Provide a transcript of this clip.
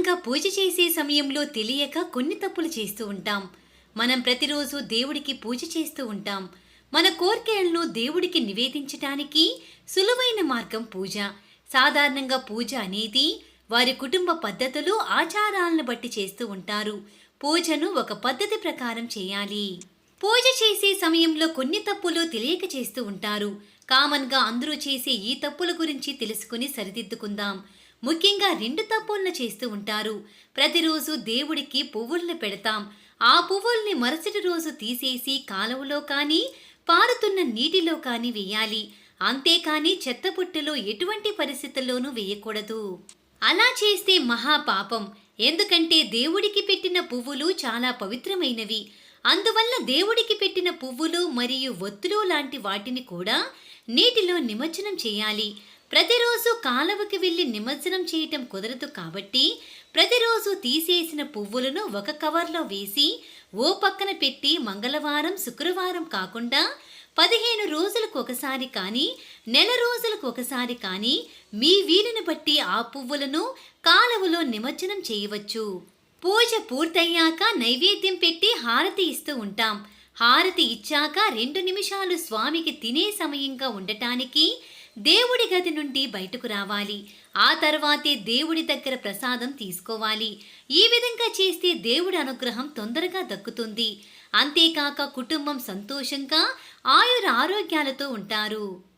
సాధారణంగా పూజ చేసే సమయంలో తెలియక కొన్ని తప్పులు చేస్తూ ఉంటాం. మనం ప్రతిరోజు దేవుడికి పూజ చేస్తూ ఉంటాం. మన కోరికలను దేవుడికి నివేదించటానికి సులువైన మార్గం పూజ. సాధారణంగా పూజ అనేది వారి కుటుంబ పద్ధతులు ఆచారాలను బట్టి చేస్తూ ఉంటారు. పూజను ఒక పద్ధతి ప్రకారం చేయాలి. పూజ చేసే సమయంలో కొన్ని తప్పులు తెలియక చేస్తూ ఉంటారు. కామన్గా అందరూ చేసే ఈ తప్పుల గురించి తెలుసుకుని సరిదిద్దుకుందాం. ముఖ్యంగా రెండు తప్పులను చేస్తూ ఉంటారు. ప్రతిరోజు దేవుడికి పువ్వుల్ని పెడతాం. ఆ పువ్వుల్ని మరుసటి రోజు తీసేసి కాలువలో కానీ పారుతున్న నీటిలో కానీ వేయాలి. అంతేకాని చెత్తపుట్టలో ఎటువంటి పరిస్థితుల్లోనూ వేయకూడదు. అలా చేస్తే మహాపాపం ఎందుకంటే దేవుడికి పెట్టిన పువ్వులు చాలా పవిత్రమైనవి. అందువల్ల దేవుడికి పెట్టిన పువ్వులు మరియు ఒత్తులు లాంటి వాటిని కూడా నీటిలో నిమజ్జనం చేయాలి. ప్రతిరోజు కాలువకి వెళ్ళి నిమజ్జనం చేయటం కుదరదు కాబట్టి ప్రతిరోజు తీసేసిన పువ్వులను ఒక కవర్లో వేసి ఓ పక్కన పెట్టి మంగళవారం శుక్రవారం కాకుండా పదిహేను రోజులకు ఒకసారి కానీ నెల రోజులకు ఒకసారి కానీ మీ వీలుని బట్టి ఆ పువ్వులను కాలువలో నిమజ్జనం చేయవచ్చు. పూజ పూర్తయ్యాక నైవేద్యం పెట్టి హారతి ఇస్తూ ఉంటాం. హారతి ఇచ్చాక రెండు నిమిషాలు స్వామికి తినే సమయంగా ఉండటానికి దేవుడి గది నుండి బయటకు రావాలి. ఆ తర్వాతే దేవుడి దగ్గర ప్రసాదం తీసుకోవాలి. ఈ విధంగా చేస్తే దేవుడి అనుగ్రహం తొందరగా దక్కుతుంది. అంతేకాక కుటుంబం సంతోషంగా ఆయుర ఆరోగ్యాలతో ఉంటారు.